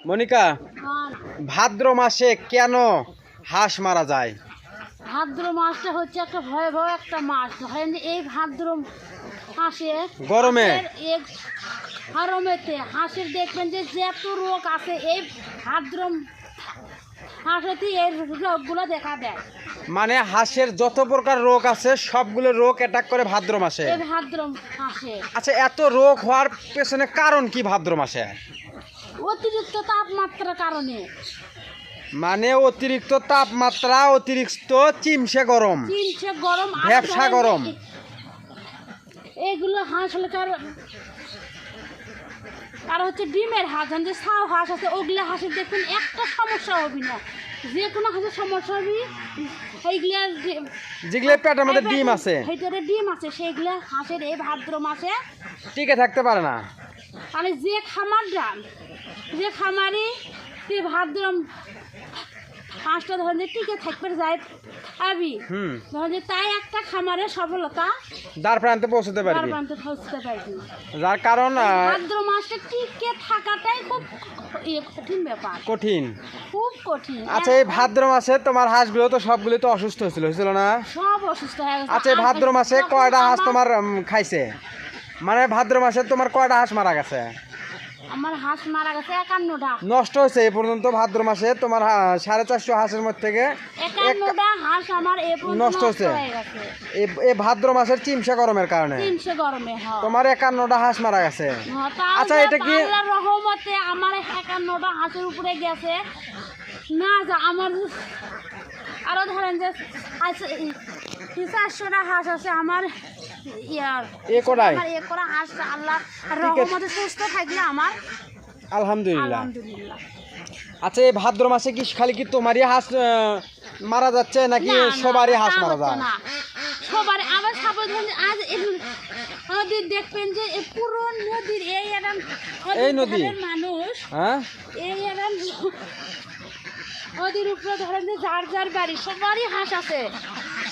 মনিকা ভাদ্র মাসে কেন হাঁস মারা যায়? ভাদ্র মাসটা হচ্ছে একটা ভয়াবহ একটা মাস। ধরেন এই ভাদ্র মাসে গরমে? গরমেতে হাঁসের দেখবেন যে যত রোগ আছে এই ভাদ্র মাসেতে এই রোগগুলো দেখা দেয়। মানে হাঁসের যত প্রকার রোগ আছে সবগুলো রোগ অ্যাটাক করে ভাদ্র মাসে? এই ভাদ্র মাসে। আচ্ছা এত রোগ হওয়ার পেছনে কারণ কি ভাদ্র মাসে? অতিরিক্ত তাপমাত্রার কারণে। মানে অতিরিক্ত তাপমাত্রা অতিরিক্ত চিমসে গরম। চিনছে গরম আর ভ্যাপসা গরম। এ- এইগুলো হাঁস আর হচ্ছে ডিমের হাঁস যে সাউ হাঁস আছে ওগুলো হাঁসের দেখুন একটা সমস্যা হবে না যে কোনো হাঁসের সমস্যা হবে এইগুলার যে- যেগুলো পেটের মধ্যে ডিম আছে। ভিতরে ডিম আছে সেইগুলো হাঁসের এই ভাদ্র মাসে টিকে থাকতে পারে না। মানে যে খামার যান যে খামারি সে ভাদ্র হাঁসটা ধরেন যে টিকে থাকবে যায় আবি। হুম। ধরেন যে তাই একটা খামারের সফলতা দ্বার প্রান্তে পৌঁছতে পারবি। বারবান্তে পৌঁছতে পারবি। যার কারণ ভাদ্র মাসে টিকে থাকাটাই খুব কঠিন ব্যাপার। কঠিন। খুব কঠিন। আচ্ছা এই ভাদ্র মাসে তোমার হাঁসগুলো তো সবগুলো তো অসুস্থ হয়েছিল হয়েছিল না? সব অসুস্থ হয়ে গেছে। আচ্ছা এই ভাদ্র মাসে কয়টা হাঁস তোমার খাইছে? মানে ভাদ্র মাসে তোমার কয়টা হাঁস মারা গেছে? আমার হাঁস মারা গেছে একান্নটা। নষ্ট হয়েছে এই পর্যন্ত ভাদ্র মাসে। তোমার হা- সাড়ে চারশো হাঁসের মধ্যে থেকে এক- একান্নটা হাঁস আমার এ পর্যন্ত নষ্ট হয়েছে। হয়ে গেছে। এই- ভাদ্র মাসের চিমসা গরমের কারণে। তিনশো গরমে হয় তোমার একান্নটা হাঁস মারা গেছে। আচ্ছা, এটা কি- আল্লাহর রহমতে আমার একান্নটা হাঁসের উপরে গেছে। না যা আমার আরও ধরেন যে আছে- এই চারশোটা হাঁস আছে আমার ইয়ার। এ কটাই? এ করা হাঁস আল্লাহ। রহমতে সুস্থ থাকলে আমার। আলহামদুলিল্লাহ। আলহামদুলিল্লাহ। আচ্ছা এই ভাদ্র মাসে কি খালি কি তোমারই হাঁস মারা যাচ্ছে নাকি সবারই হাঁস মারা যায়? সবার আবার আজ নদীর দেখবেন যে পুরো নদীর এই এরম এই নদী? মানুষ হ্যাঁ? এই এরম নদীর উপরে ধরেন যে যার যার বাড়ি সবারই হাঁস আছে।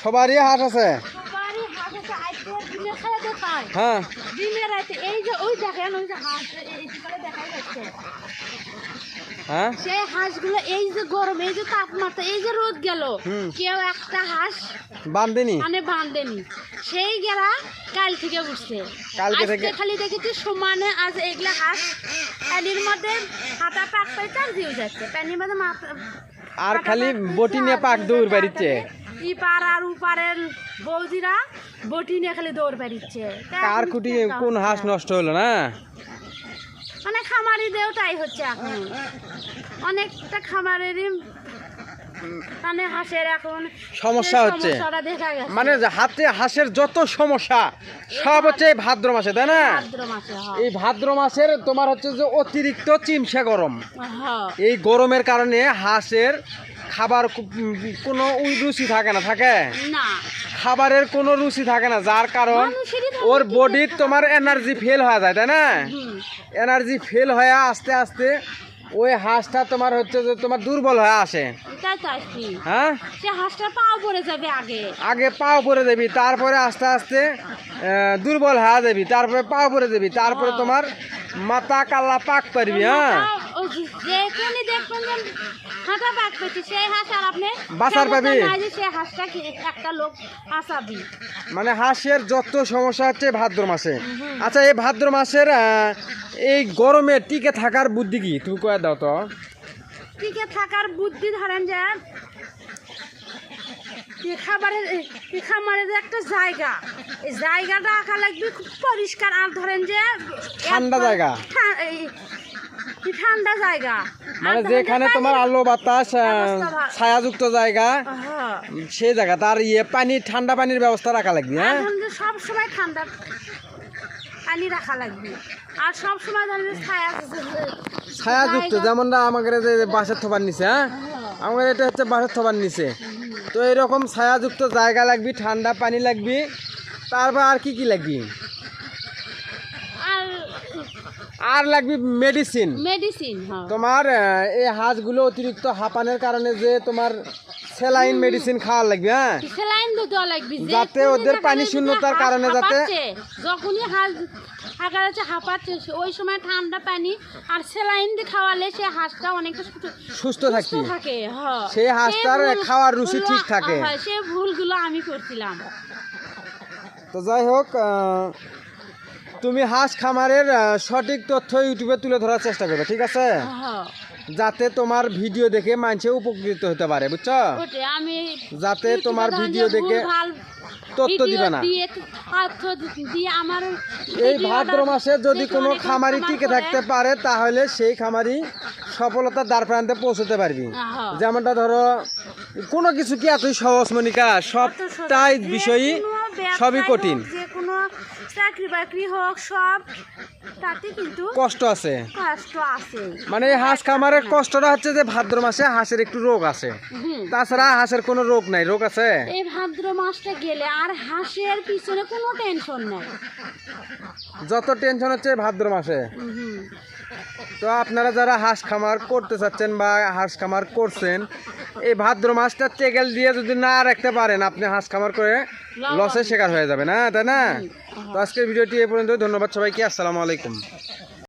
সবারই হাঁস আছে? সবারই হাঁস আছে। আজকে দিনে খেতে পায় হ্যাঁ এই যে ওই দেখেন ওই যে হাঁস এই- এই দিকে দেখাই যাচ্ছে। হ্যাঁ? সেই হাঁসগুলো এই যে গরম এই যে তাপমাত্রা এই যে রোদ গেল কেউ একটা হাঁস বান্দিনি মানে বাঁধেনি। সেই গেরা কাল থেকে উঠছে। আজকে খালি দেখেছি সমানে আজ এগুলা হাঁস প্যানির মধ্যে হাতা পাক পাই চাল দিয়ে যাচ্ছে। প্যানির মধ্যে আর খালি বটি নিয়ে পাক দৌড় তাতে ইপার আর উপারের বৌদিরা বটি নিয়ে খালি দৌড় বেরিচ্ছে তা কার কুটি কোন হাঁস নষ্ট হলো না? মানে খামারি দেওটাই হচ্ছে এখন। অনেকটা খামারেরই মানে হাঁসের এখন সমস্যা হচ্ছে। মানে হাতে হাঁসের যত সমস্যা সব হচ্ছে ভাদ্র মাসে তাই না? হয়। এই ভাদ্র মাসের তোমার হচ্ছে যে অতিরিক্ত চিমসা গরম। হ্যাঁ। এই গরমের কারণে হাঁসের খাবার কোনো রুচি থাকে না থাকে? খাবারের কোনো রুচি থাকে না যার কারণ ওর বডির তোমার এনার্জি ফেল হয়ে যায় তাই না? এনার্জি ফেল হয়ে আস্তে আস্তে ওই হাঁসটা তোমার হচ্ছে যে তোমার দুর্বল হয়ে আসে। হ্যাঁ? সে হাঁসটা পাও পড়ে যাবে আগে। আগে পাও পরে দেবি তারপরে আস্তে আস্তে দুর্বল হয়ে যাবি তারপরে পাও পরে দেবি তারপরে তোমার মাথা কাল্লা পাক পারবি হ্যাঁ? যেখানে দেখবেন যে হাঁটা পাক পেয়েছে সেই হাঁস আর আপনি বাঁচার পাবি? সেই হাঁসটা একটা লোক বাঁচাবি মানে হাঁসের যত সমস্যা হচ্ছে ভাদ্র মাসে। আচ্ছা এই ভাদ্র মাসের এই গরমে টিকে থাকার বুদ্ধি কি? তুমি কয়ে দাও তো। টিকে থাকার বুদ্ধি ধরেন যে খাবারের খামারের যে একটা জায়গা। এই জায়গাটা লাগবে খুব পরিষ্কার। আর ধরেন যে ঠান্ডা জায়গা। কি ঠান্ডা জায়গা? মানে যেখানে তোমার আলো বাতাস ছায়াযুক্ত জায়গা। সেই জায়গা তার ইয়ে পানি ঠান্ডা পানির ব্যবস্থা রাখা লাগবে হ্যাঁ? সব সময় ঠান্ডা পানি রাখা লাগবে। আর সব সময় ধরেন ছায়া ছায়াযুক্ত যেমন আমাদের যে বাঁশের থোবার নিচে হ্যাঁ? আমাদের এটা হচ্ছে বাঁশের থোবার নিচে। তো এরকম ছায়াযুক্ত জায়গা লাগবে ঠান্ডা পানি লাগবে। তারপর আর কি কি লাগবে? আর লাগবে মেডিসিন মেডিসিন হ্যাঁ। তোমার এই হাঁসগুলো অতিরিক্ত হাঁপানের কারণে যে তোমার স্যালাইন মেডিসিন খাওয়ার লাগবে হ্যাঁ? স্যালাইন তো দেওয়া লাগবে যাতে ওদের পানি শূন্যতার কারণে যাতে- যখনই হাঁস হাঁকা যাচ্ছে হাঁপাচ্ছে ওই সময় ঠান্ডা পানি আর স্যালাইন দিয়ে খাওয়ালে সে হাঁসটা অনেকটা সুস্থ সুস্থ থাকে। হ্যাঁ। সেই হাঁসটার খাওয়ার রুচি ঠিক থাকে। হ্যাঁ, সে ভুলগুলো আমি করছিলাম। তো যাই হোক তুমি হাঁস খামারের সঠিক তথ্য ইউটিউবে তুলে ধরার চেষ্টা করবে ঠিক আছে? হ্যাঁ। যাতে তোমার ভিডিও দেখে মানুষে উপকৃত হতে পারে বুঝছ? যাতে তোমার ভিডিও দেখে তথ্য দিবে না। এই ভাদ্র মাসে যদি কোনো খামারি টিকে থাকতে পারে তাহলে সেই খামারি সফলতার দ্বার প্রান্তে পৌঁছতে পারবি। যেমনটা ধরো কোনো কিছু কি এতই সহজ মনিকা? সবটাই বিষয়ই সবই কঠিন। চাকরি বাকরি হোক সব তাতে কিন্তু কষ্ট আছে। কষ্ট আছে। মানে হাঁস খামারের কষ্টটা হচ্ছে যে ভাদ্র মাসে হাঁসের একটু রোগ আছে। তাছাড়া হাঁসের কোনো রোগ নাই রোগ আছে? এই ভাদ্র মাসটা গেলে আর হাঁসের পিছনে কোনো টেনশন নাই। যত টেনশন হচ্ছে ভাদ্র মাসে। তো আপনারা যারা হাঁস খামার করতে চাচ্ছেন বা হাঁস খামার করছেন এই ভাদ্র মাসটা চেগেল দিয়ে যদি না রাখতে পারেন আপনি হাঁস খামার করে লসের শেখার হয়ে যাবে না তাই না? তো আজকের ভিডিওটি এ পর্যন্ত ধন্যবাদ সবাইকে আসসালামু আলাইকুম।